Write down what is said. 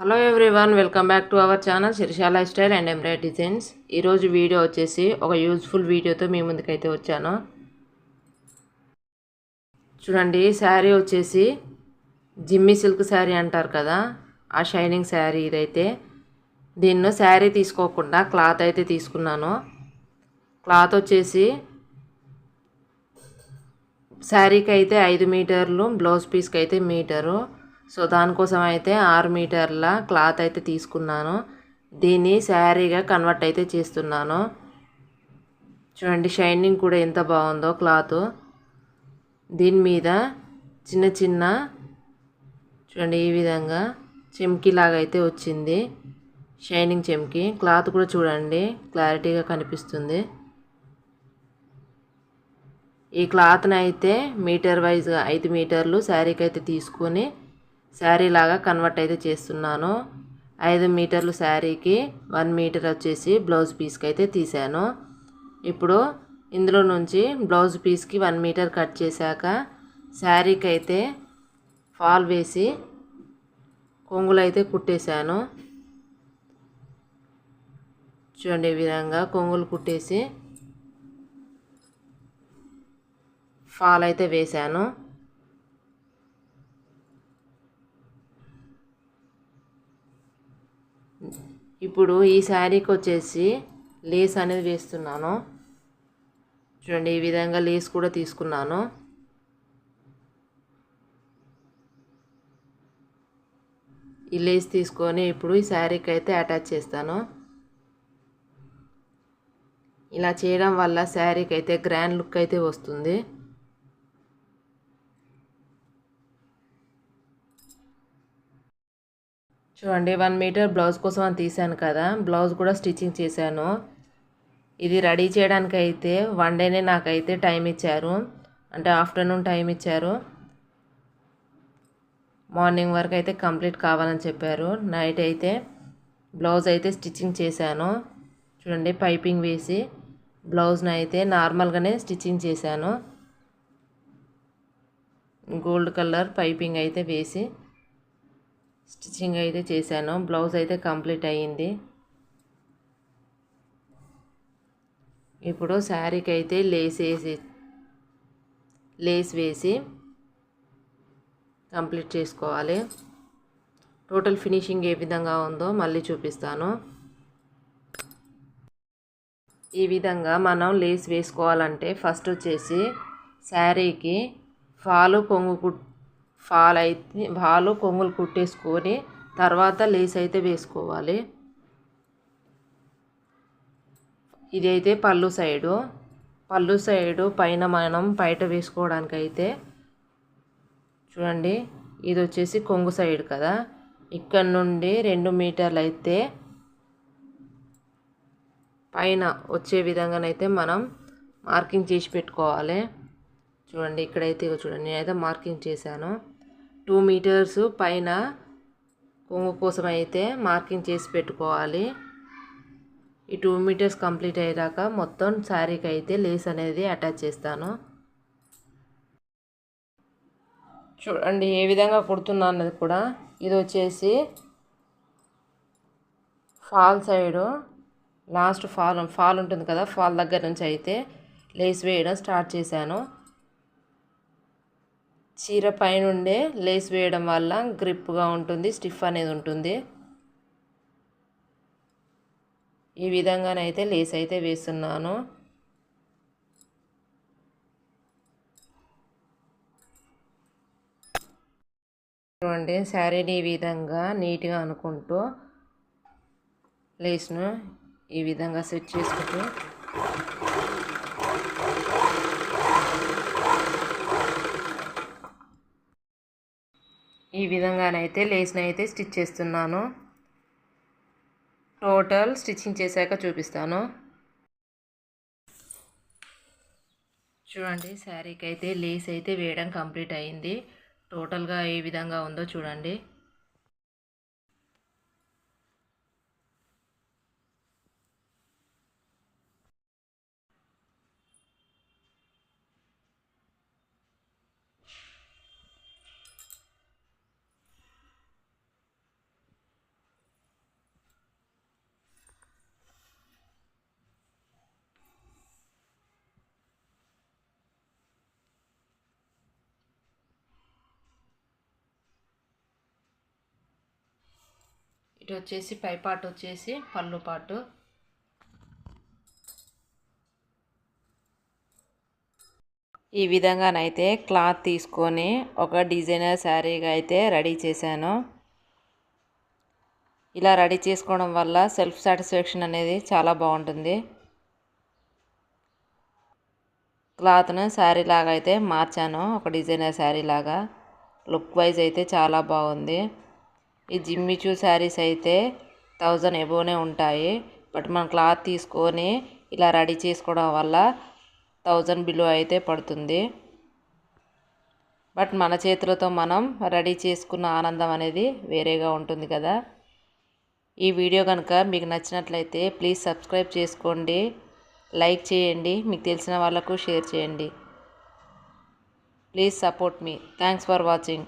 Hello everyone welcome back to our channel శిరిషాల style and embroidery designs. ఈరోజు video వచ్చేసి ఒక useful వీడియోతో మీ ముందుకైతే వచ్చాను. చూడండి శారీ వచ్చేసి జిమ్మి సిల్క్ శారీ అంటారు కదా ఆ షైనింగ్ శారీ ఇదైతే. దీన్ని శారీ తీసుకోకుండా క్లాత్ అయితే తీసుకున్నాను. క్లాత్ వచ్చేసి శారీకి అయితే ఐదు మీటర్లు బ్లౌజ్ పీస్కి అయితే మీటరు. సో దానికోసం అయితే ఆరు మీటర్ల క్లాత్ అయితే తీసుకున్నాను. దీన్ని శారీగా కన్వర్ట్ అయితే చేస్తున్నాను. చూడండి షైనింగ్ కూడా ఎంత బాగుందో క్లాత్. దీని మీద చిన్న చిన్న చూడండి ఈ విధంగా చెమ్కీ లాగా అయితే వచ్చింది. షైనింగ్ చెమ్కి. క్లాత్ కూడా చూడండి క్లారిటీగా కనిపిస్తుంది. ఈ క్లాత్ని అయితే మీటర్ వైజ్గా ఐదు మీటర్లు శారీకి అయితే తీసుకొని శారీ లాగా కన్వర్ట్ అయితే చేస్తున్నాను. ఐదు మీటర్లు శారీకి వన్ మీటర్ వచ్చేసి బ్లౌజ్ పీస్కి అయితే తీసాను ఇప్పుడు ఇందులో నుంచి బ్లౌజ్ పీస్కి వన్ మీటర్ కట్ చేశాక శారీకి అయితే ఫాల్ వేసి కొంగులు అయితే కుట్టేశాను. చూడండి ఈ విధంగా కొంగులు కుట్టేసి ఫాల్ అయితే వేశాను. ఇప్పుడు ఈ శారీకి వచ్చేసి లేస్ అనేది వేస్తున్నాను. చూడండి ఈ విధంగా లేస్ కూడా తీసుకున్నాను. ఈ లేస్ తీసుకొని ఇప్పుడు ఈ శారీకి అయితే అటాచ్ చేస్తాను. ఇలా చేయడం వల్ల శారీకి అయితే గ్రాండ్ లుక్ అయితే వస్తుంది. చూడండి వన్ మీటర్ బ్లౌజ్ కోసం అని తీసాను కదా. బ్లౌజ్ కూడా స్టిచ్చింగ్ చేశాను. ఇది రెడీ చేయడానికి అయితే వన్ డేనే నాకైతే టైం ఇచ్చారు. అంటే ఆఫ్టర్నూన్ టైం ఇచ్చారు. మార్నింగ్ వరకు అయితే కంప్లీట్ కావాలని చెప్పారు. నైట్ అయితే బ్లౌజ్ అయితే స్టిచ్చింగ్ చేశాను. చూడండి పైపింగ్ వేసి బ్లౌజ్ని అయితే నార్మల్గానే స్టిచ్చింగ్ చేశాను. గోల్డ్ కలర్ పైపింగ్ అయితే వేసి స్టిచ్చింగ్ అయితే చేశాను. బ్లౌజ్ అయితే కంప్లీట్ అయ్యింది. ఇప్పుడు శారీకి అయితే లేస్ వేసి లేస్ వేసి కంప్లీట్ చేసుకోవాలి. టోటల్ ఫినిషింగ్ ఏ విధంగా ఉందో మళ్ళీ చూపిస్తాను. ఈ విధంగా మనం లేస్ వేసుకోవాలంటే ఫస్ట్ వచ్చేసి శారీకి ఫాలు పొంగు కుట్ ఫాల్ అయితే ఫాలు కొంగులు కుట్టేసుకొని తర్వాత లేస్ అయితే వేసుకోవాలి. ఇది అయితే పళ్ళు సైడు. పళ్ళు సైడు పైన మనం బయట వేసుకోవడానికి అయితే చూడండి ఇది వచ్చేసి కొంగు సైడ్ కదా. ఇక్కడ నుండి రెండు మీటర్లు అయితే పైన వచ్చే విధంగానైతే మనం మార్కింగ్ చేసి పెట్టుకోవాలి. చూడండి ఇక్కడైతే చూడండి నేనైతే మార్కింగ్ చేశాను. టూ మీటర్స్ పైన కొంగు కోసం అయితే మార్కింగ్ చేసి పెట్టుకోవాలి. ఈ టూ మీటర్స్ కంప్లీట్ అయ్యాక మొత్తం శారీకి అయితే లేస్ అనేది అటాచ్ చేస్తాను. చూడండి ఏ విధంగా కుడుతున్నా అన్నది కూడా. ఇది వచ్చేసి fall side last fall fall ఉంటుంది కదా ఫాల్ దగ్గర నుంచి అయితే లేస్ వేయడం స్టార్ట్ చేశాను. చీర పైనుండే లేస్ వేయడం వల్ల గ్రిప్గా ఉంటుంది స్టిఫ్ అనేది ఉంటుంది. ఈ విధంగానైతే లేస్ అయితే వేస్తున్నాను. చూడండి శారీని ఈ విధంగా నీట్గా అనుకుంటూ లేస్ను ఈ విధంగా సెట్ చేసుకుంటూ ఈ విధంగానైతే లేస్ని అయితే స్టిచ్ చేస్తున్నాను. టోటల్ స్టిచ్చింగ్ చేశాక చూపిస్తాను. చూడండి శారీకి అయితే లేస్ అయితే వేయడం కంప్లీట్ అయింది. టోటల్గా ఏ విధంగా ఉందో చూడండి. ఇటు వచ్చేసి పై పార్ట్ వచ్చేసి పళ్ళు పాటు. ఈ విధంగానైతే క్లాత్ తీసుకొని ఒక డిజైనర్ శారీగా అయితే రెడీ చేశాను. ఇలా రెడీ చేసుకోవడం వల్ల సెల్ఫ్ సాటిస్ఫాక్షన్ అనేది చాలా బాగుంటుంది. క్లాత్ను శారీ లాగా అయితే మార్చాను ఒక డిజైనర్ శారీ లాగా లుక్ వైజ్ అయితే చాలా బాగుంది. ఈ జిమ్మిచూ శారీస్ అయితే థౌజండ్ ఎబోనే ఉంటాయి. బట్ మనం క్లాత్ తీసుకొని ఇలా రెడీ చేసుకోవడం వల్ల థౌజండ్ బిలో అయితే పడుతుంది. బట్ మన చేతులతో మనం రెడీ చేసుకున్న ఆనందం అనేది వేరేగా ఉంటుంది కదా. ఈ వీడియో కనుక మీకు నచ్చినట్లయితే ప్లీజ్ సబ్స్క్రైబ్ చేసుకోండి. లైక్ చేయండి. మీకు తెలిసిన వాళ్ళకు షేర్ చేయండి. Please support me. Thanks for watching.